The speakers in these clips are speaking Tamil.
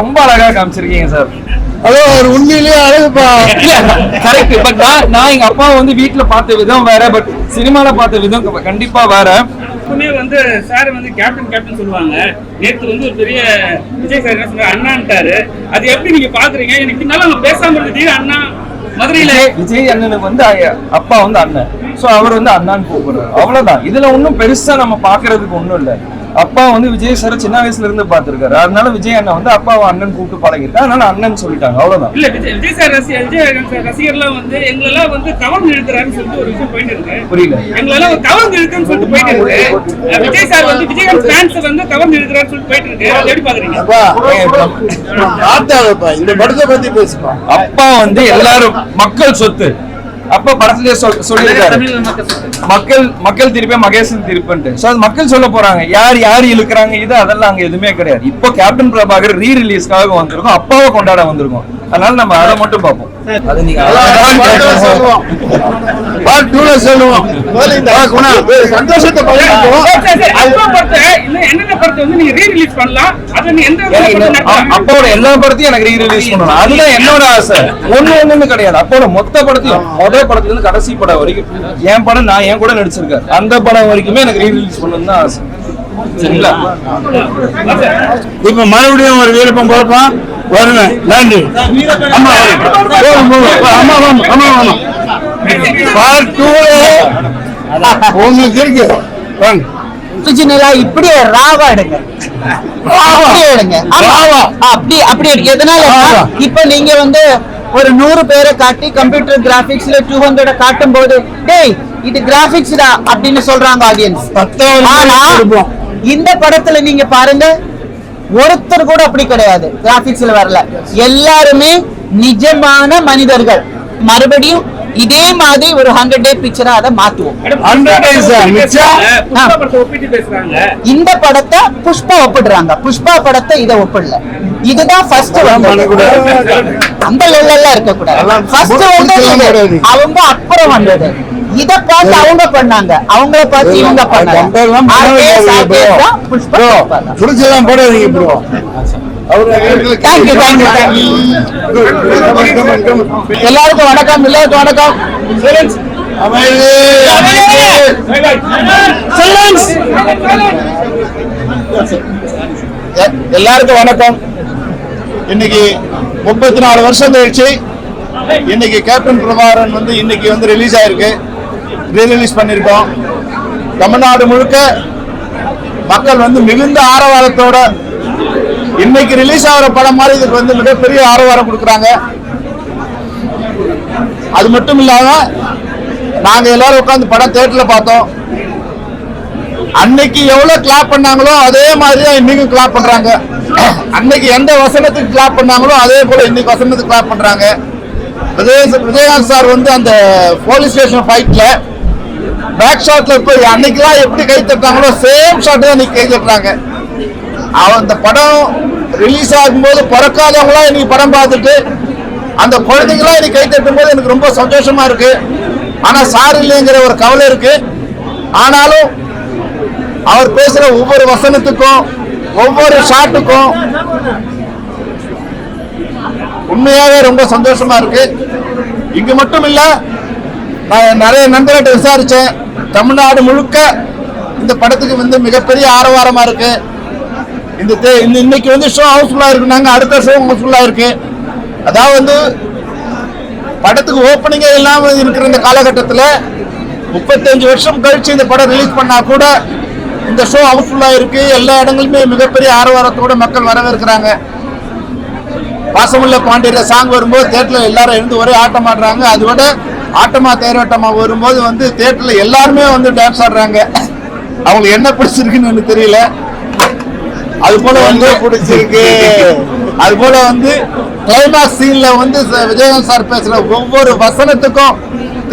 ரொம்ப அழகா காமிச்சிருக்கீங்க சார். அதோ ஒரு உண்மையிலேயே அழகுப்பா. கரெக்ட் பட் நான் நான் எங்க அப்பா வந்து வீட்ல பார்த்த விதம் வேற பட் சினிமால பார்த்த விதம் கண்டிப்பா வேற. எப்பவுமே வந்து சார் வந்து கேப்டன் கேப்டன் சொல்லுவாங்க. நேத்து வந்து ஒரு பெரிய விஜய் சார் என்ன சொன்னாரு? அண்ணான்ட்டாரு அது எப்படி நீங்க பாக்குறீங்க? எனக்கு அவங்க பேசாம இருந்துட்டு அண்ணா. மதுரையில விஜய் அண்ணனுக்கு வந்து அப்பா வந்து அண்ணன். சோ அவர் வந்து அண்ணான்னு கூப்பிடுறாரு. அவ்வளவுதான். இதுல ஒண்ணும் பெருசா நம்ம பாக்குறதுக்கு ஒண்ணும் இல்ல. அப்பா வந்து விஜய் சார் சின்ன வயசுல இருந்து பாத்துருக்காரு அதனால விஜய் அண்ணன் வந்து அப்பாவை அண்ணன் கூப்பிட்டு பழகிருக்காரு அதனால அண்ணன் சொல்லிட்டாங்க. அவ்வளவுதான். இல்ல விஜய் விஜய் சார் ரசிகர் விஜய் ரசிகர்லாம் வந்து எங்களெல்லாம் வந்து கவர்ந்து இழுக்கிறாருன்னு சொல்லிட்டு ஒரு விஷயம் போயிட்டு இருக்கு. புரியல. எங்களெல்லாம் ஒரு கவர்ந்து இழுக்குன்னு சொல்லிட்டு போயிட்டு இருக்கு. விஜய் சார் வந்து விஜயகாந்த் ஃபேன்ஸ் வந்து கவர்ந்து இழுக்கிறாருன்னு சொல்லிட்டு போயிட்டு இருக்கு. அதை எப்படி பாக்குறீங்க? இந்த படத்தை பத்தி பேசுப்பா. அப்பா வந்து எல்லாரும் மக்கள் சொத்து. அப்ப படத்திலே சொல் சொல்லியிருக்காரு. மக்கள் மக்கள் திருப்பி மகேசன் திருப்பன்ட்டு. ஸோ அது மக்கள் சொல்ல போறாங்க. யார் யார் இழுக்கிறாங்க? இது அதெல்லாம் அங்க எதுவுமே கிடையாது. இப்போ கேப்டன் பிரபாகர் ரீ ரிலீஸ்க்காக வந்திருக்கோம். அப்பாவை கொண்டாட வந்திருக்கோம். அதனால நம்ம அதை மட்டும் பார்ப்போம். அது நீங்க சொல்லுவோம். பார்ட் டூல சொல்லுவோம். சந்தோஷத்தை பகிர்ந்துக்குவோம். சரி, சரி, சரி. அப்பா படத்தை இன்னும் என்னென்ன படத்தை வந்து நீங்க ரீ ரிலீஸ் பண்ணலாம்? அதை நீ எந்த எனக்கு இந்த படத்தை அ- அப்பாவோட எல்லா படத்தையும் எனக்கு ரீ ரிலீஸ் பண்ணணும். அதுதான் என்னோட ஆசை. ஒண்ணு ஒண்ணுன்னு கிடையாது. அப்போட மொத்த படத்தையும் முதல் படத்துல இருந்து கடைசி படம் வரைக்கும். என் படம் நான் என் கூட நடிச்சிருக்கேன் அந்த படம் வரைக்குமே எனக்கு ரீ ரிலீஸ் பண்ணணும் தான் ஆசை. சரிங்களா? இப்ப மறுபடியும் ஒரு விருப்பம் போறப்பான் நன்றி. பார்ட் உங்களுக்கு இருக்கு. வாங்க. ஒரிஜினலா இப்படியே ராவா எடுங்க. அப்படியே எடுங்க. அப்படி அப்படி எடுங்க. எதனால. இப்ப நீங்க வந்து ஒரு நூறு பேரை காட்டி கம்ப்யூட்டர் கிராபிக்ஸ்ல டூ ஹண்ட்ரட் காட்டும் போது டேய் இது கிராபிக்ஸ்டா அப்படின்னு சொல்றாங்க ஆடியன்ஸ் ஆனா. இந்த படத்துல நீங்க பாருங்க ஒருத்தர் கூட அப்படி கிடையாது. கிராபிக்ஸ்ல வரல. எல்லாருமே நிஜமான மனிதர்கள். மறுபடியும் இதே மாதிரி ஒரு ஹண்ட்ரட் டே பிக்சரா அதை மாத்துவோம். இந்த படத்தை புஷ்பா ஒப்பிடுறாங்க. புஷ்பா படத்தை இத ஒப்பிடல. இதுதான் ஃபர்ஸ்ட். அந்த லெவல்ல இருக்க கூடாது ஃபர்ஸ்ட். அவங்க அப்புறம் வந்தது. இத பார்த்து அவங்க பண்ணாங்க. அவங்கள பார்த்து இவங்க பண்ணாங்க. போடாதீங்க ப்ரோ. எல்லாருக்கும் வணக்கம் எல்லாருக்கும் வணக்கம். எல்லாருக்கும் வணக்கம். இன்னைக்கு முப்பத்தி நாலு வருஷம் கழிச்சு இன்னைக்கு கேப்டன் பிரபாகரன் வந்து இன்னைக்கு வந்து ரிலீஸ் ஆயிருக்கு. ரீரிலீஸ் பண்ணியிருக்கோம் தமிழ்நாடு முழுக்க மக்கள் வந்து மிகுந்த ஆரவாரத்தோட இன்னைக்கு ரிலீஸ் ஆகிற படம் மாதிரி இதுக்கு வந்து மிகப்பெரிய ஆரவாரம் கொடுக்குறாங்க. அது மட்டும் இல்லாம நாங்க எல்லாரும் உட்காந்து படம் தேட்டர்ல பார்த்தோம். அன்னைக்கு எவ்வளவு கிளாப் பண்ணாங்களோ அதே மாதிரி தான் இன்னைக்கும் கிளாப் பண்றாங்க. அன்னைக்கு எந்த வசனத்துக்கு கிளாப் பண்ணாங்களோ அதே போல இன்னைக்கு வசனத்துக்கு கிளாப் பண்றாங்க. விஜய் விஜயகாந்த் சார் வந்து அந்த போலீஸ் ஸ்டேஷன் ஃபைட்ல பேக் ஷாட்ல போய் அன்னைக்கெல்லாம் எப்படி கை தட்டாங்களோ சேம் ஷாட் தான் இன்னைக்கு கை தட்டுறாங்க அவன் அந்த படம் ரிலீஸ் ஆகும்போது பிறக்காதவங்களாம் இன்னைக்கு படம் பார்த்துட்டு அந்த குழந்தைங்களாம் இன்னைக்கு கை தட்டும் போது எனக்கு ரொம்ப சந்தோஷமா இருக்கு. ஆனா சார் இல்லைங்கிற ஒரு கவலை இருக்கு. ஆனாலும் அவர் பேசுற ஒவ்வொரு வசனத்துக்கும் ஒவ்வொரு ஷாட்டுக்கும் உண்மையாகவே ரொம்ப சந்தோஷமா இருக்கு. இங்க மட்டும் இல்ல நான் நிறைய நண்பர்கிட்ட விசாரிச்சேன். தமிழ்நாடு முழுக்க இந்த படத்துக்கு வந்து மிகப்பெரிய ஆரவாரமா இருக்கு. இந்த இந்த இன்னைக்கு வந்து ஷோ ஹவுஸ்ஃபுல்லா இருக்குனாங்க அடுத்த ஷோ ஹவுஸ்ஃபுல்லா இருக்கு. அதாவது வந்து படத்துக்கு ஓப்பனிங்கே இல்லாமல் இருக்கிற இந்த காலகட்டத்தில் முப்பத்தஞ்சு வருஷம் கழிச்சு இந்த படம் ரிலீஸ் பண்ணா கூட இந்த ஷோ ஹவுஸ்ஃபுல்லா இருக்கு. எல்லா இடங்களுமே மிகப்பெரிய ஆரவாரத்தோட மக்கள் வரவேற்கிறாங்க. பாசமுள்ள பாண்டியர சாங் வரும்போது தேட்டர்ல எல்லாரும் எழுந்து ஒரே ஆட்டம் ஆடுறாங்க. அதை விட ஆட்டமா தேரோட்டமா வரும்போது வந்து தேட்டர்ல எல்லாருமே வந்து டான்ஸ் ஆடுறாங்க. அவங்களுக்கு என்ன பிடிச்சிருக்குன்னு எனக்கு தெரியல. அது போல வந்து பிடிச்சிருக்கு? அது போல வந்து கிளைமாக்ஸ் சீன்ல வந்து விஜயகாந்த் சார் பேசுற ஒவ்வொரு வசனத்துக்கும்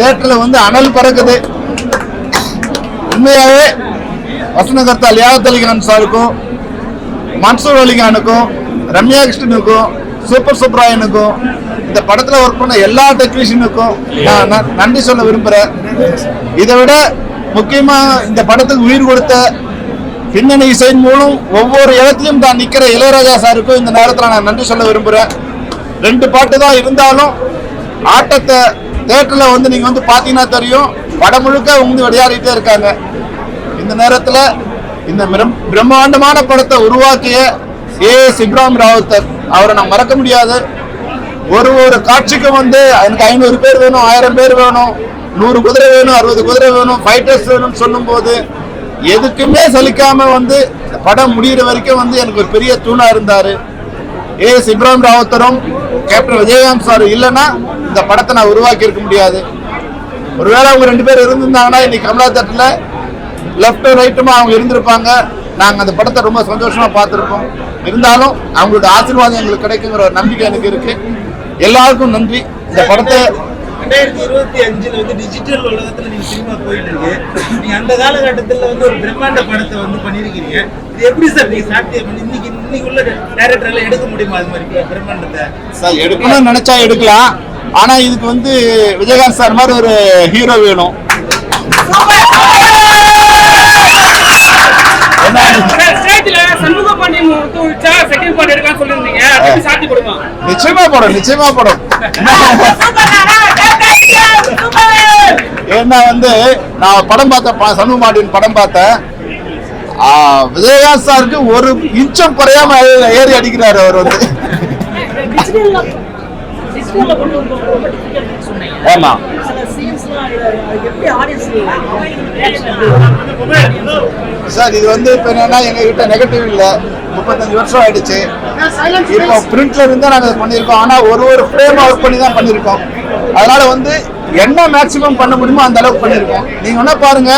தேட்டர்ல வந்து அனல் பறக்குது. உண்மையாவே வசனகர்த்தா லியாகத் அலிகான் சாருக்கும் மன்சூர் அலிகானுக்கும் ரம்யா கிருஷ்ணனுக்கும் சூப்பர் சுப்ராயனுக்கும் இந்த படத்துல ஒர்க் பண்ண எல்லா டெக்னீஷியனுக்கும் நான் நன்றி சொல்ல விரும்புறேன். இதை விட முக்கியமா இந்த படத்துக்கு உயிர் கொடுத்த பின்னணி இசையின் மூலம் ஒவ்வொரு இடத்துலையும் தான் நிக்கிற இளையராஜா சாருக்கும் இந்த நேரத்தில் நான் நன்றி சொல்ல விரும்புறேன். ரெண்டு பாட்டு தான் இருந்தாலும் ஆட்டத்தை தேட்டரில் வந்து நீங்க வந்து பார்த்தீங்கன்னா தெரியும். படம் முழுக்க வந்து விளையாடிட்டே இருக்காங்க. இந்த நேரத்தில் இந்த மிரம்- பிரம்மாண்டமான படத்தை உருவாக்கிய ஏ சிப்ராம் ராவத்தர் ராவுத்தர். அவரை நான் மறக்க முடியாது. ஒரு ஒரு காட்சிக்கும் வந்து எனக்கு ஐநூறு பேர் வேணும் ஆயிரம் பேர் வேணும் நூறு குதிரை வேணும் அறுபது குதிரை வேணும் ஃபைட்டர்ஸ் வேணும்னு சொல்லும்போது எதுக்குமே சலிக்காம வந்து படம் முடியிற வரைக்கும் வந்து எனக்கு ஒரு பெரிய தூணா இருந்தாரு. ஏ எஸ் இப்ராஹிம் ராவத்தரும் கேப்டன் விஜயகாந்த் சார் இல்லைன்னா இந்த படத்தை நான் உருவாக்கி இருக்க முடியாது. ஒருவேளை அவங்க ரெண்டு பேர் இருந்திருந்தாங்கன்னா இன்னைக்கு கமலா தட்டில் லெஃப்ட்டும் ரைட்டுமா அவங்க இருந்திருப்பாங்க. நாங்கள் அந்த படத்தை ரொம்ப சந்தோஷமா பார்த்துருக்கோம் இருந்தாலும் அவங்களோட ஆசீர்வாதம் எங்களுக்கு கிடைக்குங்கிற ஒரு நம்பிக்கை எனக்கு இருக்கு. எல்லாருக்கும் நன்றி. இந்த படத்தை ரெண்டாயிரத்தி இருபத்தி அஞ்சுல வந்து டிஜிட்டல் உலகத்துல நீங்க சினிமா போயிட்டு இருக்கு. நீங்க அந்த காலகட்டத்துல வந்து ஒரு பிரம்மாண்ட படத்தை வந்து பண்ணிருக்கீங்க இது எப்படி சார் நீங்க சாத்தியம் இன்னைக்கு இன்னைக்கு உள்ள டைரக்டர் எல்லாம் எடுக்க முடியுமா அது மாதிரி பிரம்மாண்டத்தை? சார் எடுக்கணும்னு நினைச்சா எடுக்கலாம். ஆனா இதுக்கு வந்து விஜயகாந்த் சார் மாதிரி ஒரு ஹீரோ வேணும். நிச்சயமா படம் நிச்சயமா படம். ஏன்னா வந்து நான் படம் பார்த்தேன் சண்முக மாடியின் படம் பார்த்தேன். விஜயகாந்த் சாருக்கு ஒரு இன்ச்சம் குறையாம ஏறி அடிக்கிறாரு அவர் வந்து. ஆமா. சார் இது வந்து இப்போ என்னன்னா எங்ககிட்ட நெகட்டிவ் இல்லை. முப்பத்தஞ்சு வருஷம் ஆயிடுச்சு. இப்போ பிரிண்ட்ல இருந்தா நாங்கள் இதை பண்ணியிருக்கோம். ஆனால் ஒரு ஒரு ஃப்ரேம் ஒர்க் பண்ணி தான் பண்ணியிருக்கோம். அதனால வந்து என்ன மேக்ஸிமம் பண்ண முடியுமோ அந்த அளவுக்கு பண்ணியிருக்கோம். நீங்க வேணா பாருங்க.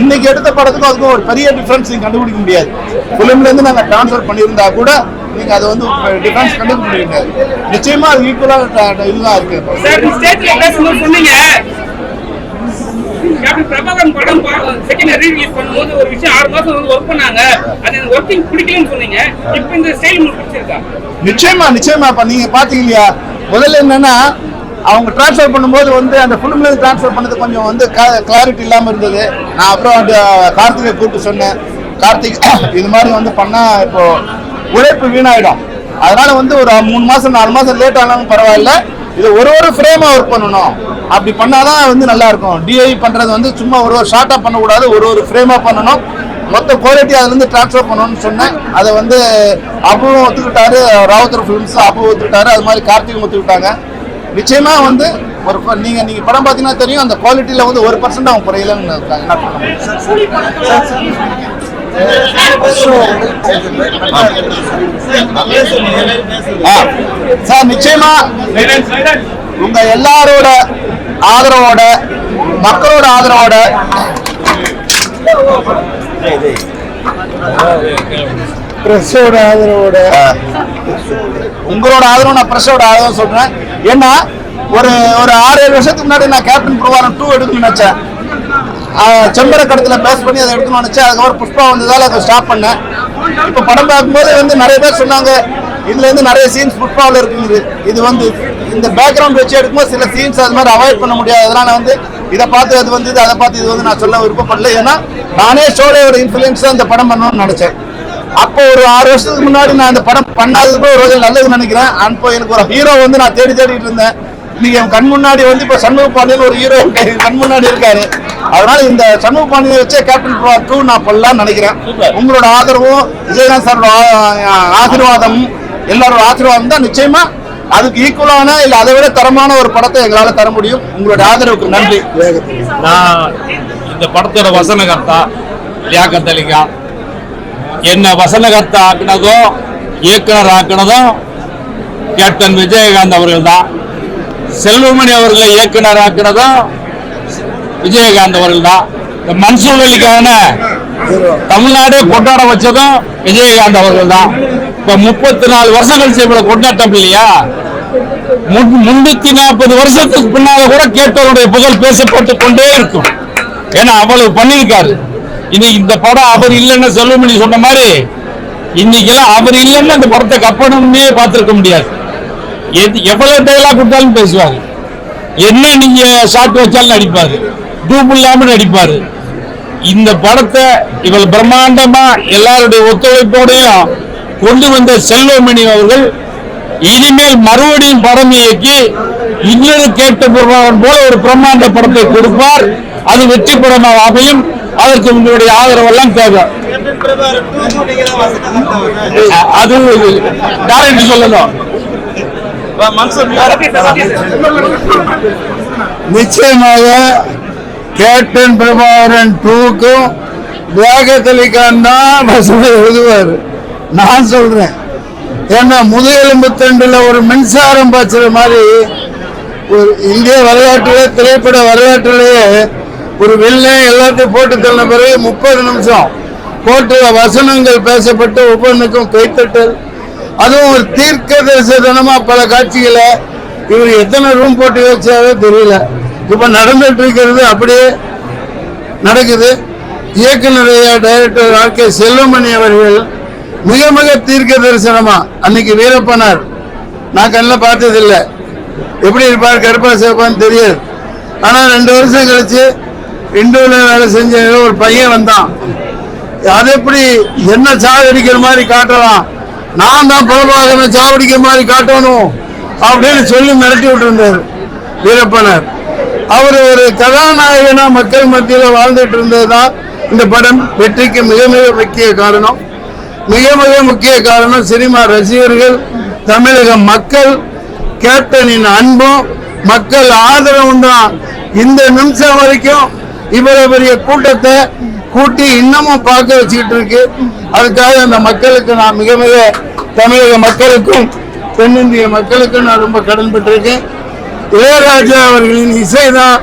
இன்னைக்கு எடுத்த படத்துக்கும் அதுக்கும் ஒரு பெரிய டிஃபரன்ஸ் நீங்க கண்டுபிடிக்க முடியாது. ஃபிலிம்ல இருந்து நாங்க ட்ரான்ஸ்ஃபர் பண்ணியிருந்தா கூட நீங்க அதை வந்து டிஃபரன்ஸ் கண்டுபிடிக்க முடியாது நிச்சயமா அது ஈக்குவலா இதுதான் இருக்கு. சார் நீங்க ஸ்டேஜ்ல பேசும்போது சொன்னீங்க? கேப்டன் பிரபாகரன் படம் செகண்ட் ரீரிலீஸ் பண்ணும்போது ஒரு விஷயம் ஆறு மாசம் வந்து ஒர்க் பண்ணாங்க. அது எனக்கு ஒர்க்கிங் பிடிக்கலன்னு சொன்னீங்க. இப்போ இந்த ஸ்டைல் உங்களுக்கு பிடிச்சிருக்கா? நிச்சயமா நிச்சயமா இப்ப நீங்க பாத்தீங்க இல்லையா முதல்ல என்னன்னா அவங்க ட்ரான்ஸ்ஃபர் பண்ணும்போது வந்து அந்த ஃபிலிம்ல ட்ரான்ஸ்ஃபர் பண்ணது கொஞ்சம் வந்து கிளாரிட்டி இல்லாம இருந்தது. நான் அப்புறம் அந்த கார்த்திகை கூப்பிட்டு சொன்னேன். கார்த்திக் இது மாதிரி வந்து பண்ணா இப்போ உழைப்பு வீணாயிடும். அதனால வந்து ஒரு மூணு மாசம் நாலு மாசம் லேட் ஆனாலும் பரவாயில்ல. இது ஒரு ஒரு ஃப்ரேமா ஒர்க் பண்ணணும். அப்படி பண்ணாதான் வந்து நல்லா இருக்கும். டிஐ பண்றது வந்து சும்மா ஒரு ஒரு ஷார்ட்டா பண்ணக்கூடாது. ஒரு ஒரு ஃப்ரேமா பண்ணணும். மொத்த குவாலிட்டி அதுல இருந்து ட்ரான்ஸ்ஃபர் பண்ணணும்னு சொன்னேன். அதை வந்து அப்புவும் ஒத்துக்கிட்டாரு. ராவுத்தர் ஃபிலிம்ஸ் அப்பு ஒத்துக்கிட்டாரு. அது மாதிரி கார்த்திகும் ஒத்துக்கிட்டாங்க. நிச்சயமா வந்து ஒரு ப- நீங்க நீங்க படம் பார்த்தீங்கன்னா தெரியும். அந்த குவாலிட்டியில வந்து ஒரு பர்சன்ட் அவங்க குறையிலன்னு இருக்காங்க என்ன சார் நிச்சயமா உங்க எல்லாரோட ஆதரவோட மக்களோட ஆதரவோட பிரஸோட ஆதரவோட. உங்களோட ஆதரவு நான் பிரஸோட ஆதரவு சொல்றேன். ஏன்னா ஒரு ஒரு ஆறு ஏழு வருஷத்துக்கு முன்னாடி நான் கேப்டன் பிரபாரம் டூ எடுக்கணும்னு நினைச்சேன். செம்பர கடத்தில் பேஸ் பண்ணி அதை எடுக்கணும்னு நினச்சேன். அதுக்கப்புறம் புஷ்பா வந்ததால் அதை ஸ்டாப் பண்ணேன். இப்போ படம் பார்க்கும்போது வந்து நிறைய பேர் சொன்னாங்க இதுல இருந்து நிறைய சீன்ஸ் புஷ்பாவில் இருக்குது இது வந்து இந்த பேக்ரவுண்ட் வச்சு எடுக்கும்போது சில சீன்ஸ் அது மாதிரி அவாய்ட் பண்ண முடியாது. அதனால வந்து இதை பார்த்து அது வந்து அதை பார்த்து இது வந்து நான் சொல்ல விருப்பப்படல. ஏன்னா நானே ஷோலையோட இன்ஃபுளுன்ஸ் இந்த படம் பண்ணணும்னு நினைச்சேன். அப்போ ஒரு ஆறு வருஷத்துக்கு முன்னாடி நான் இந்த படம் பண்ணாததுக்கு ஒரு வகையில் நல்லதுன்னு நினைக்கிறேன். அப்போ எனக்கு ஒரு ஹீரோ வந்து நான் தேடி தேடிட்டு இருந்தேன். இன்னைக்கு என் கண் முன்னாடி வந்து இப்போ சண்முக பாண்டியன் ஒரு ஹீரோ கண் முன்னாடி இருக்காரு. அதனால இந்த சண்முக பாண்டியனை வச்சே கேப்டன் பவர் டூ நான் பண்ணலாம்னு நினைக்கிறேன். உங்களோட ஆதரவும் விஜயகாந்த் சாரோட ஆ- ஆசீர்வாதமும் எல்லாரோட ஆசீர்வாதம் தான் நிச்சயமா அதுக்கு ஈக்குவலான இல்ல அதை விட தரமான ஒரு படத்தை எங்களால தர முடியும். உங்களோட ஆதரவுக்கு நன்றி. நான் இந்த படத்தோட வசனகர்த்தா லியாக்கத் அலிகான் என்ன வசனகர்த்தா ஆக்குனதும் இயக்குனர் ஆக்குனதும் கேப்டன் விஜயகாந்த் அவர்கள் தான் செல்வமணி அவர்களை இயக்குனர் ஆக்குனதும் விஜயகாந்த் அவர்கள் தான் இந்த மன்சூர் அலிக்கான தமிழ்நாடே கொண்டாட வச்சதும் விஜயகாந்த் அவர்கள் தான் இப்ப முப்பத்தி நாலு வருஷம் கழிச்சு இவ்வளவு கொண்டாட்டம் இல்லையா? முன்- முன்னூத்தி நாற்பது வருஷத்துக்கு பின்னால கூட கேட்டவருடைய புகழ் பேசப்பட்டு கொண்டே இருக்கும். ஏன்னா அவ்வளவு பண்ணியிருக்காரு. இன்னைக்கு இந்த படம் அவர் இல்லைன்னு செல்வமணி சொன்ன மாதிரி இன்னைக்கெல்லாம் அவர் இல்லைன்னு அந்த படத்தை கப்பணும்னே பார்த்திருக்க முடியாது. எது எவ்வளவு டைலாக் கொடுத்தாலும் பேசுவாரு. என்ன நீங்க ஷாட் வச்சாலும் நடிப்பாரு. டூப் இல்லாம நடிப்பாரு. இந்த படத்தை இவள் பிரம்மாண்டமா எல்லாருடைய ஒத்துழைப்போடையும் கொண்டு வந்த செல்வமணி அவர்கள் இனிமேல் மறுபடியும் படம் இயக்கி இன்னொரு கேட்ட பிரபாகரன் போல ஒரு பிரம்மாண்ட படத்தை கொடுப்பார். அது வெற்றி படமாக அமையும். அதற்கு உங்களுடைய ஆதரவெல்லாம் தேவை. அது டேரக்ட் சொல்லணும். நிச்சயமாக கேப்டன் பிரபாகரன் டூக்கும் தியாகத்தலிகான் தான் வசதி எழுதுவார். நான் சொல்றேன். ஏன்னா முதுகெலும்பு தண்டுல ஒரு மின்சாரம் பாய்ச்சுற மாதிரி ஒரு இந்திய வரலாற்றிலே திரைப்பட வரலாற்றிலேயே ஒரு வெள்ளை எல்லாத்தையும் போட்டு தள்ளின பிறகு முப்பது நிமிஷம் போட்டு வசனங்கள் பேசப்பட்டு ஒவ்வொன்றுக்கும் கைத்தட்டல். அதுவும் ஒரு தீர்க்க தரிசனமா பல காட்சிகளை இவர் எத்தனை ரூம் போட்டு வச்சாரோ தெரியல. இப்ப நடந்துட்டு இருக்கிறது அப்படியே நடக்குது. இயக்குநரைய டைரக்டர் ஆர் கே செல்வமணி அவர்கள் மிக மிக தீர்க்க தரிசனமா அன்னைக்கு வீரப்பனார். நான் கண்ணில் பார்த்ததில்லை. எப்படி இருப்பார் கருப்பா சிவப்பான்னு தெரியாது. ஆனால் ரெண்டு வருஷம் கழிச்சு இண்டோவில் வேலை செஞ்ச ஒரு பையன் வந்தான். அது எப்படி என்ன சாதடிக்கிற மாதிரி காட்டலாம்? நான் தான் பிரபாகரனை சாவடிக்க மாதிரி காட்டணும் அப்படின்னு சொல்லி மிரட்டி விட்டுருந்தார் வீரப்பனர். அவர் ஒரு கதாநாயகனா மக்கள் மத்தியில் வாழ்ந்துட்டு இருந்தது தான் இந்த படம் வெற்றிக்கு மிக மிக முக்கிய காரணம். மிக மிக முக்கிய காரணம் சினிமா ரசிகர்கள் தமிழக மக்கள் கேப்டனின் அன்பும் மக்கள் ஆதரவும் தான். இந்த நிமிஷம் வரைக்கும் இவ்வளவு பெரிய கூட்டத்தை கூட்டி இன்னமும் பார்க்க வச்சுக்கிட்டு இருக்கு. அதுக்காக அந்த மக்களுக்கு நான் மிக மிக தமிழக மக்களுக்கும் தென்னிந்திய மக்களுக்கும் நான் ரொம்ப கடன்பட்டிருக்கேன் இளையராஜா அவர்களின் இசை தான்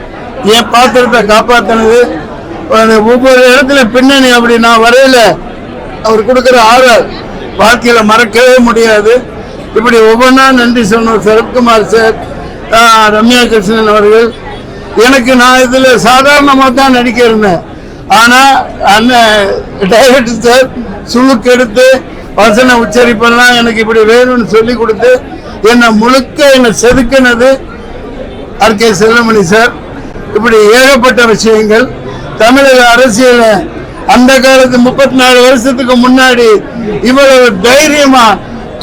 என் பாத்திரத்தை காப்பாற்றினது ஒவ்வொரு இடத்துல பின்னணி அப்படி நான் வரையில. அவர் கொடுக்குற ஆர்டர் வாழ்க்கையில் மறக்கவே முடியாது. இப்படி ஒவ்வொன்றா நன்றி சொன்னோம் சரத்குமார் சார் ரம்யா கிருஷ்ணன் அவர்கள். எனக்கு நான் இதில் சாதாரணமாக தான் நடிக்க இருந்தேன். ஆனால் அண்ணன் டைரக்டர் சார் சுழுக்கு எடுத்து வசன உச்சரிப்பெல்லாம் எனக்கு இப்படி வேணும்னு சொல்லி கொடுத்து என்னை முழுக்க என்னை செதுக்கினது ஆர் கே செல்வமணி சார் இப்படி ஏகப்பட்ட விஷயங்கள். தமிழக அரசியல அந்த காலத்து முப்பத்தி நாலு வருஷத்துக்கு முன்னாடி இவ்வளவு தைரியமா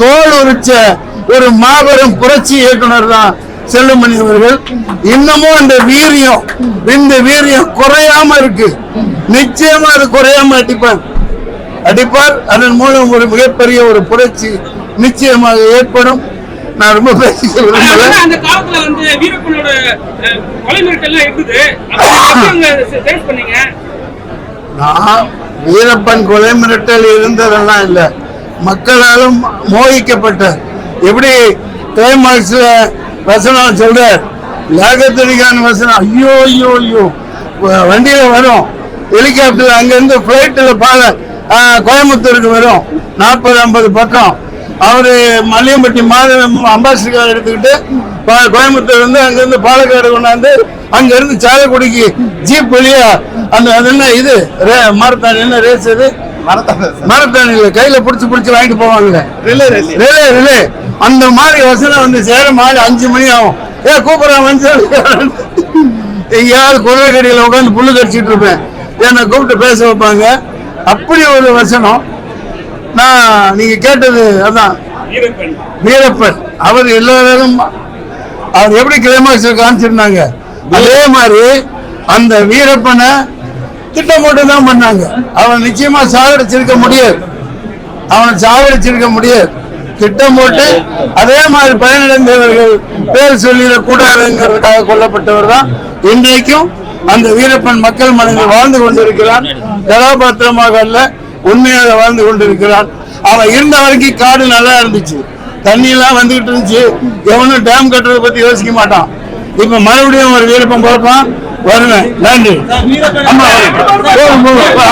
தோல் உரிச்ச ஒரு மாபெரும் புரட்சி இயக்குனர் தான் செல்வமணி அவர்கள் இன்னமும் அந்த வீரியம் இந்த வீரியம் குறையாம இருக்கு. நிச்சயமா அது குறையாம அடிப்பார். அடிப்பார் அதன் மூலம் ஒரு மிகப்பெரிய ஒரு புரட்சி நிச்சயமாக ஏற்படும். நான் ரொம்ப ஆனா, அந்த காலத்துல வந்து வீரப்பனோட கொலை ஃபேஸ் பண்ணீங்க? நான் வீரப்பன் கொலை மிரட்டல் இருந்ததெல்லாம் இல்லை. மக்களாலும் மோகிக்கப்பட்டார் எப்படி கிளைமாக்ஸ்ல வசனம் சொல்றார். லேகத்தடிக்கான வசனம். ஐயோ ஐயோ ஐயோ. வண்டியில வரும். ஹெலிகாப்டர் அங்கிருந்து பிளைட்ல பால கோயம்புத்தூருக்கு வரும். நாற்பது ஐம்பது பக்கம். அவரு மல்லியம்பட்டி மாத அம்பாசிடர் எடுத்துக்கிட்டு பா- கோயம்புத்தூர் வந்து அங்கிருந்து பாலக்காடு கொண்டாந்து அங்க இருந்து சாலக்குடிக்கு ஜீப் வழியா அந்த அது என்ன இது? ரே- மாரத்தான் என்ன ரேஸ் இது? மாரத்தான் இல்ல கையில புடிச்சு புடிச்சு வாங்கிட்டு போவாங்கல்ல. ரிலே ரிலே ரிலே அந்த மாதிரி வசனம் வந்து சேர மாதிரி அஞ்சு மணி ஆகும். ஏ கூப்பிடுறான் மனுஷன் எங்கேயாவது குதிரை கடியில உட்காந்து புல்லு கடிச்சிட்டு இருப்பேன். என்னை கூப்பிட்டு பேச வைப்பாங்க. அப்படி ஒரு வசனம். நான் நீங்க கேட்டது அதான். வீரப்பன். வீரப்பன். அவர் எல்லாரும் அவர் எப்படி கிளைமாக்ஸ் காமிச்சிருந்தாங்க. அதே மாதிரி அந்த வீரப்பனை திட்டம் போட்டு தான் பண்ணாங்க. அவன் நிச்சயமா சாகடிச்சிருக்க முடியாது. அவனை சாகடிச்சிருக்க முடியாது. திட்டம் போட்டு அதே மாதிரி பயனடைந்தவர்கள் பேர் சொல்லிடக் கூடாதுங்கிறதுக்காக கொல்லப்பட்டவர் தான் இன்றைக்கும் அந்த வீரப்பன் மக்கள் மனதில் வாழ்ந்து கொண்டிருக்கிறான் கதாபாத்திரமாக அல்ல உண்மையாக வாழ்ந்து கொண்டிருக்கிறான் அவன் இருந்த வரைக்கும் காடு நல்லா இருந்துச்சு. தண்ணி எல்லாம் வந்துகிட்டு இருந்துச்சு. எவனும் டேம் கட்டுறதை பத்தி யோசிக்க மாட்டான். இப்ப மறுபடியும் ஒரு வீரப்பன் பிறப்பான் வருவேன். நன்றி. ஆமா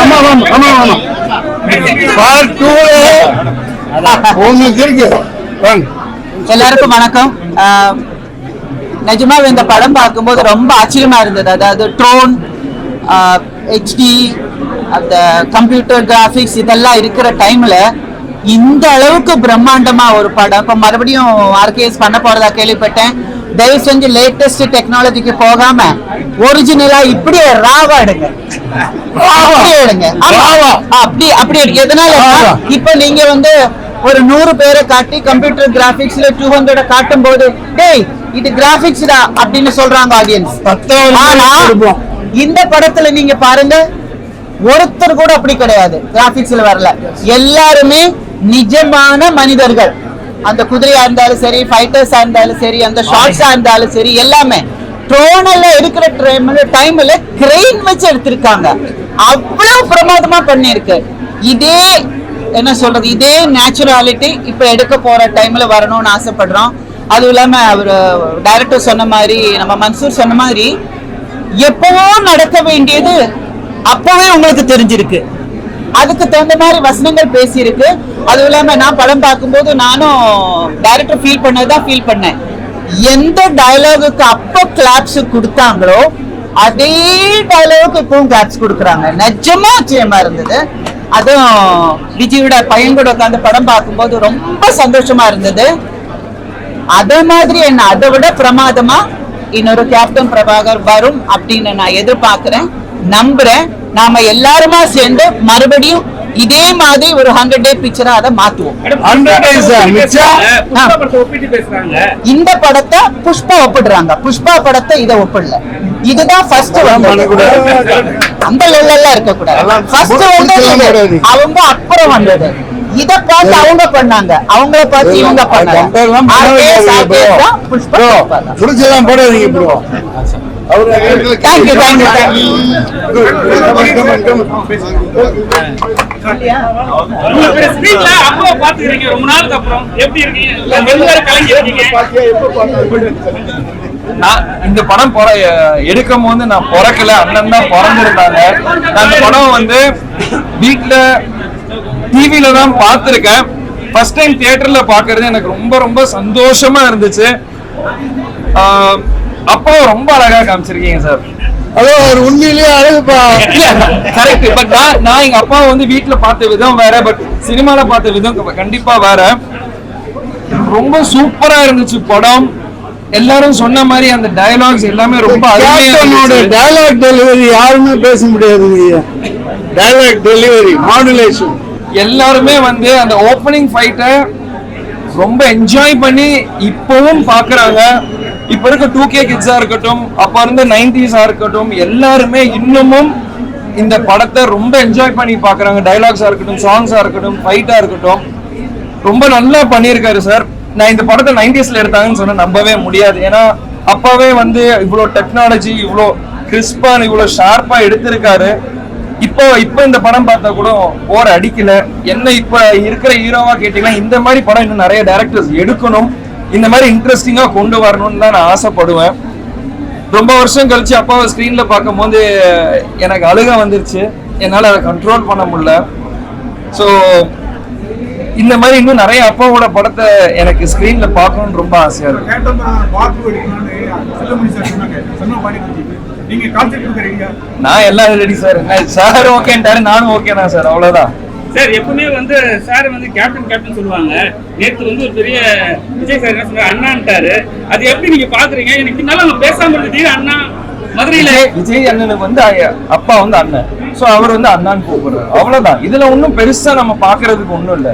ஆமா ஆமா ஆமா பார்ட் டூ எல்லாருக்கும் வணக்கம். ஆஹ் நிஜமா இந்த படம் பார்க்கும்போது ரொம்ப ஆச்சரியமா இருந்தது. அதாவது ட்ரோன் ஹெச்டி அந்த கம்ப்யூட்டர் கிராஃபிக்ஸ் இதெல்லாம் இருக்கிற டைம்ல இந்த அளவுக்கு பிரம்மாண்டமா ஒரு படம். இப்ப மறுபடியும் ஆர்கேஎஸ் பண்ண போறதா கேள்விப்பட்டேன். தயவு செஞ்சு லேட்டஸ்ட் டெக்னாலஜிக்கு போகாம ஒரிஜினலா இப்படியே ராவா எடுங்க. எடுங்க. அப்படி அப்படி. எதனால இப்ப நீங்க வந்து ஒரு நூறு பேரை காட்டி கம்ப்யூட்டர் கிராபிக்ஸ்ல டூ ஹண்ட்ரட் காட்டும் போது டேய் இது கிராபிக்ஸ் டா? அப்படின்னு சொல்றாங்க ஆடியன்ஸ் ஆனா இந்த படத்துல நீங்க பாருங்க ஒருத்தர் கூட அப்படி கிடையாது கிராபிக்ஸ்ல வரல. எல்லாருமே நிஜமான மனிதர்கள். அந்த குதிரையா இருந்தாலும் சரி ஃபைட்டர்ஸா இருந்தாலும் சரி அந்த ஷார்ட்ஸா இருந்தாலும் சரி எல்லாமே ட்ரோன்ல எடுக்கிற டைம்ல டைம்ல கிரெயின் வச்சு எடுத்திருக்காங்க. அவ்வளவு பிரமாதமா பண்ணிருக்கு இதே என்ன சொல்றது இதே நேச்சுராலிட்டி இப்ப எடுக்க போற டைம்ல வரணும்னு ஆசைப்படுறோம். அதுவும் இல்லாம அவர் டைரக்டர் சொன்ன மாதிரி நம்ம மன்சூர் சொன்ன மாதிரி எப்பவோ நடக்க வேண்டியது அப்பவே உங்களுக்கு தெரிஞ்சிருக்கு. அதுக்கு தகுந்த மாதிரி வசனங்கள் பேசியிருக்கு. அதுவும் இல்லாமல் நான் படம் பார்க்கும்போது நானும் டைரக்டர் ஃபீல் பண்ணதான் ஃபீல் பண்ணேன். எந்த டயலாகுக்கு அப்போ கிளாப்ஸ் கொடுத்தாங்களோ அதே டயலாகுக்கு இப்பவும் கிளாப்ஸ் கொடுக்குறாங்க. நிஜமா ஆச்சரியமா இருந்தது. அதுவும் விஜயோட பையன் கூட உட்காந்து படம் பார்க்கும்போது ரொம்ப சந்தோஷமா இருந்தது. அதே மாதிரி என்ன அதை விட பிரமாதமா இன்னொரு கேப்டன் பிரபாகர் வரும் அப்படின்னு நான் எதிர்பார்க்கிறேன். நம்புறேன். நாம எல்லாருமா சேர்ந்து மறுபடியும் இதே மாதிரி ஒரு ஹண்ட்ரட் டே பிக்சரா அதை மாத்துவோம். இந்த படத்தை புஷ்பா ஒப்பிடுறாங்க. புஷ்பா படத்தை இதை ஒப்பிடல. இதுதான் ஃபர்ஸ்ட் அந்த லெவல்ல இருக்க கூடாது. ஃபர்ஸ்ட். அவங்க அப்புறம் வந்தது. இத பார்த்து அவங்க பண்ணாங்க. அவங்கள பார்த்து இவங்க பண்ணாங்க. புஷ்பா புஷ்பா தான். புடிச்செல்லாம் போடாதீங்க பாத்துக்கிறீங்க ரொம்ப நாளுக்கு அப்புறம் எப்படி இருக்கீங்க நான் இந்த படம் பொற எடுக்கும் போது நான் பிறக்கல அண்ணன் தான் பிறந்திருந்தாங்க. நான் இந்த படம் வந்து வீட்ல டிவில தான் பார்த்துருக்கேன். ஃபர்ஸ்ட் டைம் தியேட்டர்ல பார்க்கிறது எனக்கு ரொம்ப ரொம்ப சந்தோஷமா இருந்துச்சு. ஆஹ் அப்பாவை ரொம்ப அழகா காமிச்சிருக்கீங்க சார். அதோ ஒரு உண்மையிலேயே அழகுப்பா. கரெக்ட் பட் நான் நான் எங்க அப்பாவை வந்து வீட்ல பார்த்த விதம் வேற பட் சினிமால பார்த்த விதம் கண்டிப்பா வேற. ரொம்ப சூப்பரா இருந்துச்சு படம். எல்லாரும் சொன்ன மாதிரி அந்த டயலாக்ஸ் எல்லாமே ரொம்ப அருமையா கேப்டனோட இருந்துச்சு. டயலாக் டெலிவரி யாருமே பேச முடியாதுங்க டயலாக் டெலிவரி மாடுலேஷன் எல்லாருமே வந்து அந்த ஓப்பனிங் ஃபைட்டை ரொம்ப என்ஜாய் பண்ணி இப்பவும் பாக்குறாங்க. இப்ப இருக்க டூ கே கிட்ஸா இருக்கட்டும் அப்ப இருந்த நைன்டிஸா இருக்கட்டும் எல்லாருமே இன்னமும் இந்த படத்தை ரொம்ப என்ஜாய் பண்ணி பாக்குறாங்க டைலாக்ஸா இருக்கட்டும் சாங்ஸா இருக்கட்டும் ஃபைட்டா இருக்கட்டும். ரொம்ப நல்லா பண்ணியிருக்காரு சார் நான் இந்த படத்தை நைன்டிஸ்ல எடுத்தாங்கன்னு சொன்ன நம்பவே முடியாது. ஏன்னா அப்பவே வந்து இவ்வளோ டெக்னாலஜி இவ்வளோ கிறிஸ்பான் இவ்வளோ ஷார்ப்பா எடுத்திருக்காரு. இப்போ இப்போ இந்த படம் பார்த்தா கூட போர் அடிக்கல. என்ன இப்போ இருக்கிற ஹீரோவா கேட்டீங்கன்னா இந்த மாதிரி படம் இன்னும் நிறைய டேரக்டர்ஸ் எடுக்கணும். இந்த மாதிரி இன்ட்ரெஸ்டிங்கா கொண்டு வரணும்னு தான் நான் ஆசைப்படுவேன். ரொம்ப வருஷம் கழிச்சு அப்பாவை ஸ்க்ரீன்ல பார்க்கும்போது எனக்கு அழுக வந்துருச்சு. என்னால் அதை கண்ட்ரோல் பண்ண முடியல. ஸோ இந்த மாதிரி இன்னும் நிறைய அப்பாவோட படத்தை எனக்கு ஸ்க்ரீன்ல பார்க்கணும்னு ரொம்ப ஆசையா இருக்கு. நான் எல்லாம் ரெடி சார் சார் ஓகேன்ட்டாரு நானும் ஓகே தான் சார் அவ்வளவுதான். சார் எப்பவுமே வந்து சார் வந்து கேப்டன் கேப்டன் சொல்லுவாங்க. நேத்து வந்து ஒரு பெரிய விஜய் சார் என்ன சொன்னாரு? அண்ணான்ட்டாரு அது எப்படி நீங்க பாக்குறீங்க? எனக்கு பின்னால அவங்க பேசாம இருந்தது அண்ணா மதுரையில விஜய் அண்ணனுக்கு வந்து அப்பா வந்து அண்ணன். ஸோ அவர் வந்து அண்ணான்னு கூப்பிடுறாரு. அவ்வளவுதான். இதுல ஒன்றும் பெருசா நம்ம பாக்குறதுக்கு ஒன்றும் இல்ல.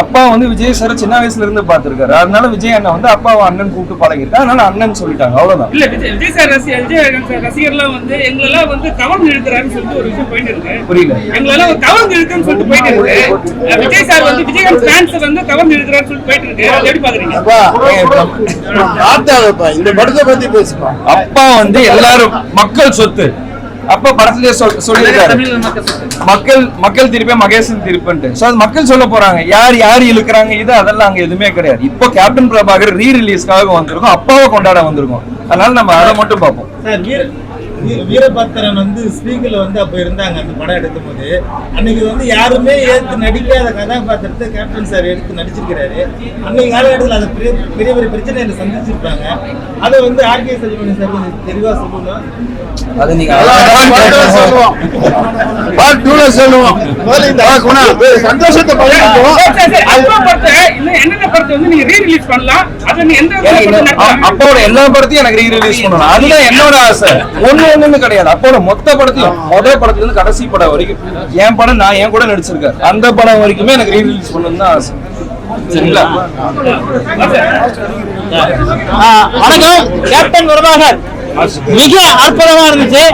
அப்பா வந்து விஜய் சார் சின்ன வயசுல இருந்து பாத்துருக்காரு அதனால விஜய் அண்ணன் வந்து அப்பாவை அண்ணன் கூப்பிட்டு பழகிருக்காரு அதனால அண்ணன் சொல்லிட்டாங்க. அவ்வளவுதான். இல்ல விஜய் விஜய் சார் ரசிகர் விஜய் ரசிகர்லாம் வந்து எங்களெல்லாம் வந்து கவர்ந்து இழுக்கிறாருன்னு சொல்லிட்டு ஒரு விஷயம் போயிட்டு இருக்கு. புரியல. எங்களெல்லாம் ஒரு கவர்ந்து இழுக்குன்னு சொல்லிட்டு போயிட்டு இருக்கு. விஜய் சார் வந்து விஜயகாந்த் ஃபேன்ஸ் வந்து கவர்ந்து இழுக்கிறாருன்னு சொல்லிட்டு போயிட்டு இருக்கு. அது எப்படி பாக்குறீங்க? இந்த படத்தை பத்தி பேசுப்பா. அப்பா வந்து எல்லாரும் மக்கள் சொத்து. அப்ப படத்திலே சொல் சொல்லியிருக்காரு. மக்கள் மக்கள் மக்கள் திருப்பி மகேசன் திருப்பன்ட்டு. ஸோ அது மக்கள் சொல்ல போறாங்க. யார் யார் இழுக்கிறாங்க? இது அதெல்லாம் அங்க எதுவுமே கிடையாது. இப்போ கேப்டன் பிரபாகர் ரீ ரிலீஸ்க்காக வந்திருக்கோம். அப்பாவை கொண்டாட வந்திருக்கோம். அதனால நம்ம அதை மட்டும் பார்ப்போம். வீரபத்திரன் வந்து ஸ்பீக்கர்ல வந்து அப்ப இருந்தாங்க அந்த படம் எடுக்கும் போது அன்னைக்கு வந்து யாருமே ஏத்து நடிக்காத கதாபாத்திரத்தை கேப்டன் சார் எடுத்து நடிச்சிருக்கிறாரு. அன்னைக்கு காலகட்டத்தில் அது பெரிய பெரிய பெரிய பிரச்சனைகளை சந்திச்சிருப்பாங்க. அதை வந்து ஆர்கே செல்வமணி சார் கொஞ்சம் தெளிவா சொல்லணும். அது நீங்க சந்தோஷத்தை என்னென்ன படத்தை வந்து நீங்க ரீ-ரிலீஸ் பண்ணலாம்? அதை எந்த? அப்பாவோட எல்லா படத்தையும் எனக்கு ரீ ரிலீஸ் பண்ணணும். அதுதான் என்னோட ஆசை. ஒண்ணு ஒண்ணுன்னு கிடையாது. அப்பாவோட மொத்த படத்தையும் முதல் படத்துல இருந்து கடைசி படம் வரைக்கும் என் படம் நான் என் கூட நடிச்சிருக்கேன் அந்த படம் வரைக்குமே எனக்கு ரீ ரிலீஸ் பண்ணணும் தான் ஆசை. சரிங்களா? வணக்கம். கேப்டன் பிரபாகர் மிக அற்புதமா இருந்துச்சு.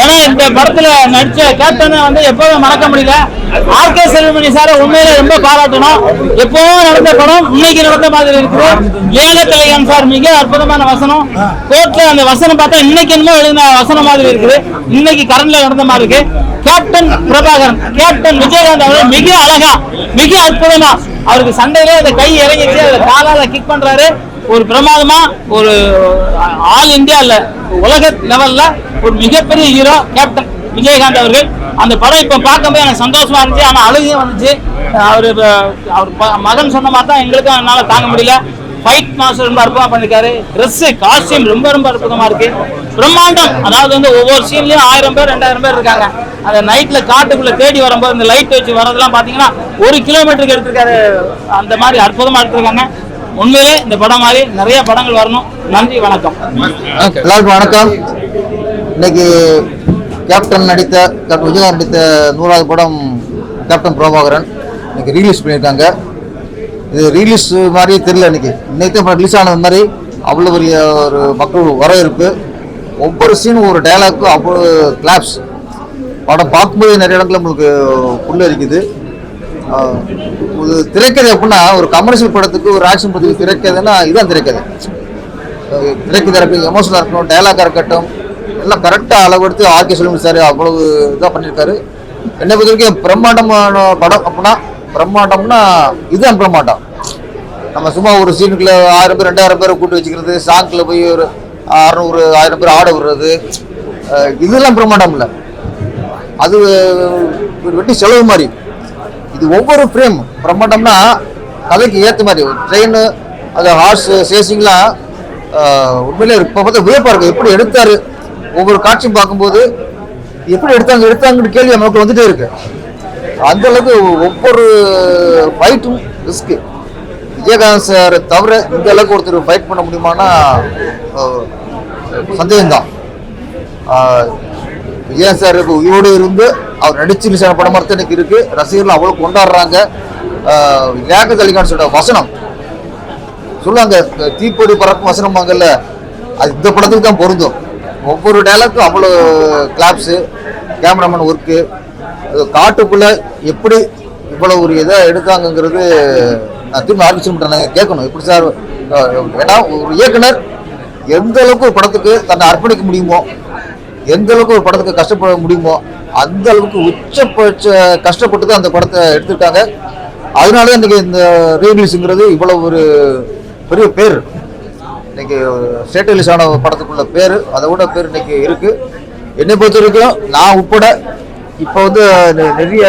ஏன்னா இந்த படத்துல நடிச்ச கேப்டனை வந்து எப்பவுமே மறக்க முடியல. ஆர் கே செல்வமணி சார உண்மையில ரொம்ப பாராட்டணும். எப்பவும் நடந்த படம் இன்னைக்கு நடந்த மாதிரி இருக்குது. ஏழை கலைஞன் சார் மிக அற்புதமான வசனம். கோர்ட்ல அந்த வசனம் பார்த்தா இன்னைக்கு என்னமோ எழுதின வசனம் மாதிரி இருக்குது. இன்னைக்கு கரண்ட்ல நடந்த மாதிரி இருக்கு. கேப்டன் பிரபாகரன் கேப்டன் விஜயகாந்த் அவர்கள் மிக அழகா மிக அற்புதமா அவருக்கு சண்டையிலே அந்த கை இறங்கிச்சு. அதை காலால கிக் பண்றாரு. ஒரு பிரமாதமா ஒரு ஆல் இந்தியா இல்ல உலக லெவல்ல ஒரு மிகப்பெரிய ஹீரோ கேப்டன் விஜயகாந்த் அவர்கள். அந்த படம் இப்ப பார்க்கும்போது எனக்கு சந்தோஷமா இருந்துச்சு. ஆனா அழுகையும் வந்துச்சு. அவரு அவர் ப- மகன் சொன்ன மாதிரி தான் எங்களுக்கும் என்னால் தாங்க முடியல. ஃபைட் மாஸ்டர் ரொம்ப அற்புதமா பண்ணிருக்காரு. ட்ரெஸ் காஸ்டியூம் ரொம்ப ரொம்ப அற்புதமா இருக்கு. பிரம்மாண்டம். அதாவது வந்து ஒவ்வொரு சீன்லயும் ஆயிரம் பேர் ரெண்டாயிரம் பேர் இருக்காங்க. அந்த நைட்ல காட்டுக்குள்ள தேடி வரும்போது இந்த லைட் வச்சு வரதெல்லாம் பாத்தீங்கன்னா ஒரு கிலோமீட்டருக்கு எடுத்திருக்காரு. அந்த மாதிரி அற்புதமா எடுத்திருக்காங்க. உண்மையிலே இந்த படம் மாதிரி நிறைய படங்கள் வரணும். நன்றி வணக்கம். எல்லாருக்கும் வணக்கம். இன்னைக்கு கேப்டன் நடித்த கேப்டன் விஜயகாந்த் நடித்த நூறாவது படம் கேப்டன் பிரபாகரன் இன்னைக்கு ரீலீஸ் பண்ணியிருக்காங்க. இது ரீலீஸ் மாதிரியே தெரியல இன்னைக்கு. இன்னைக்கு தான் ரிலீஸ் ஆனது மாதிரி அவ்வளோ பெரிய ஒரு மக்கள் வரவேற்பு. ஒவ்வொரு சீனும் ஒரு டைலாக்கும் அவ்வளோ கிளாப்ஸ் படம் பார்க்கும்போது நிறைய இடத்துல நம்மளுக்கு புள்ள இருக்குது ஒரு திரைக்கதை அப்படின்னா ஒரு கமர்ஷியல் படத்துக்கு ஒரு ஆக்ஷன் படத்துக்கு திரைக்கதைன்னா இதுதான் திரைக்கதை. திரைக்கதை இருக்கட்டும் எமோஷனாக இருக்கட்டும் டைலாக்காக இருக்கட்டும் எல்லாம் கரெக்டாக அளவெடுத்து ஆர்கே சொல்லுங்க சார் அவ்வளவு இதாக பண்ணியிருக்காரு என்னை பொறுத்த வரைக்கும் பிரம்மாண்டமான படம் அப்படின்னா பிரம்மாண்டம்னா இதுதான் பிரம்மாண்டம். நம்ம சும்மா ஒரு சீனுக்குள்ள ஆயிரம் பேர் ரெண்டாயிரம் பேரை கூட்டு வச்சுக்கிறது சாங்கில் போய் ஒரு அறநூறு ஆயிரம் பேர் ஆட விடுறது. இதெல்லாம் பிரம்மாண்டம் இல்லை அது வெட்டி செலவு மாதிரி. இது ஒவ்வொரு ஃப்ரேம் பிரம்மாண்டம்னா கதைக்கு ஏற்ற மாதிரி. ட்ரெயின் அது ஹார்ஸ் சேசிங்லாம் உண்மையிலே இப்போ பார்த்தா வியப்பாக இருக்கும் எப்படி எடுத்தார்? ஒவ்வொரு காட்சியும் பார்க்கும்போது எப்படி எடுத்தாங்க எடுத்தாங்கன்னு கேள்வி நமக்கு வந்துட்டே இருக்கு. அந்த அளவுக்கு ஒவ்வொரு ஃபைட்டும் ரிஸ்க்கு விஜயகாந்த் சார் தவிர இந்த அளவுக்கு ஒருத்தர் ஃபைட் பண்ண முடியுமானா சந்தேகம்தான். ஆஹ் சார் இப்போ உயிரோடு இருந்து அவர் நடிச்சு ரிலீஸ் ஆன படம் மரத்து எனக்கு இருக்கு. ரசிகர்கள் அவ்வளோ கொண்டாடுறாங்க. லேக்க சொல்ற வசனம். சொல்லுவாங்க இந்த பறக்கும் வசனம் வசனமாங்கல்ல அது இந்த படத்துக்கு தான் பொருந்தும். ஒவ்வொரு டேலக்கும் அவ்வளோ கிளாப்ஸு கேமராமேன் ஒர்க்கு காட்டுக்குள்ள எப்படி இவ்வளோ ஒரு இதை எடுத்தாங்கங்கிறது நான் திரும்ப ஆரம்பிச்சு கேட்கணும். எப்படி சார் ஏன்னா ஒரு இயக்குனர் எந்த அளவுக்கு ஒரு படத்துக்கு தன்னை அர்ப்பணிக்க முடியுமோ எந்த அளவுக்கு ஒரு படத்துக்கு கஷ்டப்பட முடியுமோ அந்த அளவுக்கு உச்சபட்ச கஷ்டப்பட்டு தான் அந்த படத்தை எடுத்துருக்காங்க. அதனால இன்றைக்கி இன்னைக்கு இந்த ரீரிலீஸுங்கிறது இவ்வளோ ஒரு பெரிய பேர். இன்னைக்கு ஸ்டேட் ரிலீஸ் ஆன படத்துக்குள்ள பேர் அதை விட பேர் இன்னைக்கு இருக்கு. என்னை பொறுத்த வரைக்கும் நான் உட்பட இப்போ வந்து நிறைய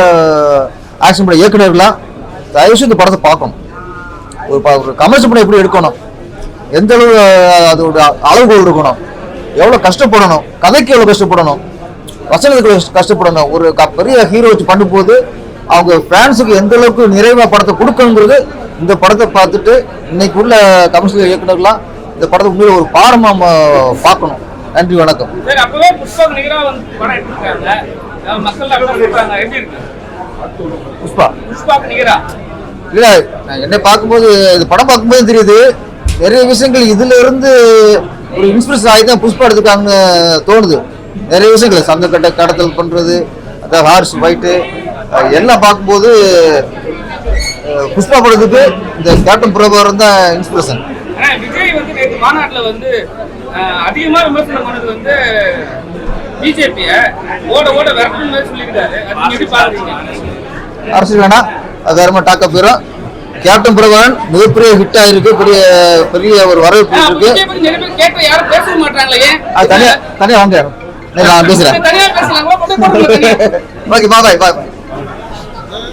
ஆக்ஷன் பண்ண இயக்குனர்லாம் தயவுசெய்து இந்த படத்தை பார்க்கணும். ஒரு ப- ஒரு கமர்ஷியல் படம் எப்படி எடுக்கணும்? எந்த அளவு அதோட அளவுகோல் இருக்கணும்? எவ்வளோ கஷ்டப்படணும்? கதைக்கு எவ்வளோ கஷ்டப்படணும்? வசனத்துக்கு கஷ்டப்படணும்? ஒரு பெரிய ஹீரோ வச்சு பண்ணும்போது அவங்க ஃபேன்ஸுக்கு எந்த அளவுக்கு நிறைவா படத்தை கொடுக்கணுங்கிறது இந்த படத்தை பார்த்துட்டு இன்னைக்கு உள்ள கமர்ஷியல் இயக்குனர்லாம் இந்த படத்தை உண்மையில ஒரு பாடமா ம- பார்க்கணும். நன்றி வணக்கம். புஷ்பா இல்ல நான் என்னை பார்க்கும்போது இது படம் பார்க்கும்போது தெரியுது நிறைய விஷயங்கள் இதுல இருந்து ஒரு இன்ஸ்பிரேஷன் ஆகி தான் புஷ்பா எடுத்துக்காங்கன்னு தோணுது. நிறைய விஷயங்கள். சந்த கட்ட கடத்தல் பண்றது அந்த ஹார்ஸ் ஃபைட்டு எல்லாம் பார்க்கும்போது புஷ்பா படத்துக்கு இந்த கேப்டன் பிரபாகரன் தான் இன்ஸ்பிரேஷன் விஜய் வந்து நேற்று மாநாட்டுல வந்து அஹ், அதிகமா விமர்சனம் பண்ணது வந்து பிஜேபிய. ஓட ஓட விரட்டணும் சொல்லியிருக்காரு அது நீங்க எப்படி பாக்குறீங்க அரசியல் வேணா அது வேற டாக்கப் போயிடும் கேப்டன் பிரபாகரன் மிகப்பெரிய ஹிட் ஆயிருக்கு பெரிய பெரிய ஒரு வரவேற்பு இருக்கு. தனியா தனியா வாங்க. நான் பேசுறேன். ஓகே பாய் பாய்